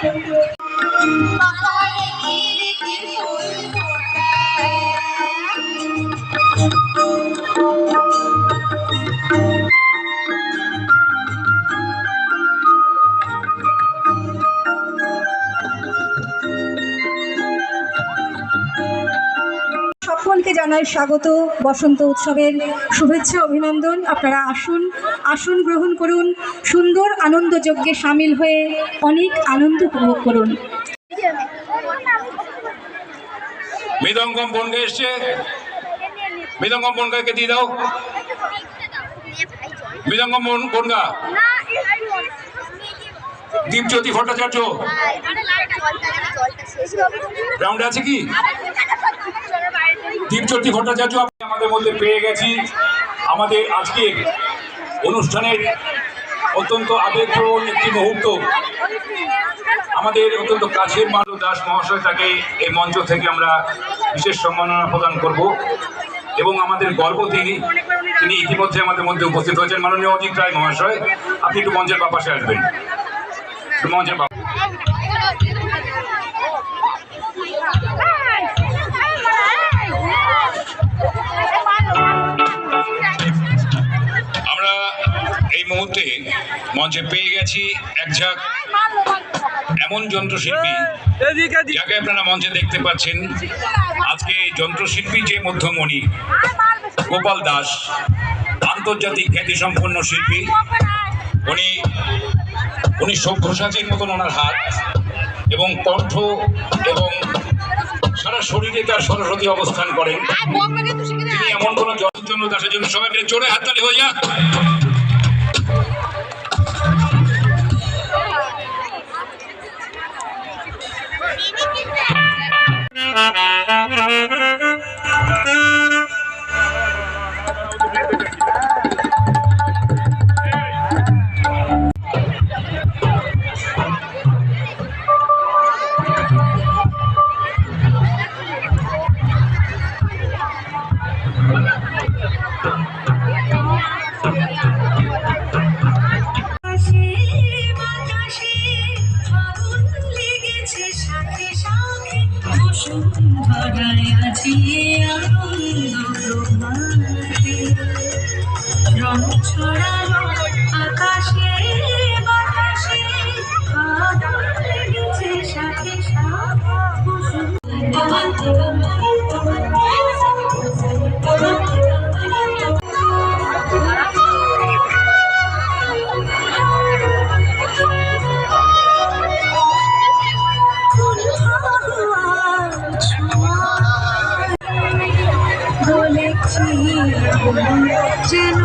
哎呀！জানাই স্বাগত। বসন্ত উৎসবের শুভেচ্ছা অভিনন্দন। আপনারা আসুন আসুন গ্রহণ করুন সুন্দর আনন্দযজ্ঞে সামিল হয়ে অনেক আনন্দ উপভোগ করুন। মৃদঙ্গম এসছে? মৃদঙ্গম বনগাকে দিয়ে দাও? মৃদঙ্গম বনগা দীপজ্যোতি ভট্টাচার্য। গ্রাউন্ডে আছে কি? দীপজ্যোতি ভট্টাচার্য আমি আমাদের মধ্যে পেয়ে গেছি। আমাদের আজকের অনুষ্ঠানের অত্যন্ত আবেগপ্রবণ একটি মুহূর্ত। আমাদের অত্যন্ত কাছের মানব দাস মহাশয় তাকে এই মঞ্চ থেকে আমরা বিশেষ সম্মাননা প্রদান করব এবং আমাদের গর্ব তিনি তিনি ইতিমধ্যে আমাদের মধ্যে উপস্থিত হয়েছেন। মাননীয় অজিত রায় মহাশয়, আপনি একটু মঞ্চের পাশে আসবেন। মঞ্চের পা- মঞ্চে পেয়ে গেছি এক ঝাঁক এমন যন্ত্রশিল্পী যাকে আপনারা মঞ্চে দেখতে পাচ্ছেন। আজকে যন্ত্রশিল্পী যে মধ্যমণি গোপাল দাস আন্তর্জাতিক খ্যাতিসম্পন্ন শিল্পী উনি উনি সভ্যসাচীর মতন ওনার হাত এবং কণ্ঠ এবং সারা শরীরে তার সরস্বতী অবস্থান করেন। তিনি এমন কোন জন্য দাসের জন্য সবাই মিলে জোরে হাততালি হয়ে যাক। বসুন্ধরায় আজি আনন্দ প্রভাতে রং ছড়ালো আকাশে বাতাসে আগুন লেগেছে সাথে সাথে যেন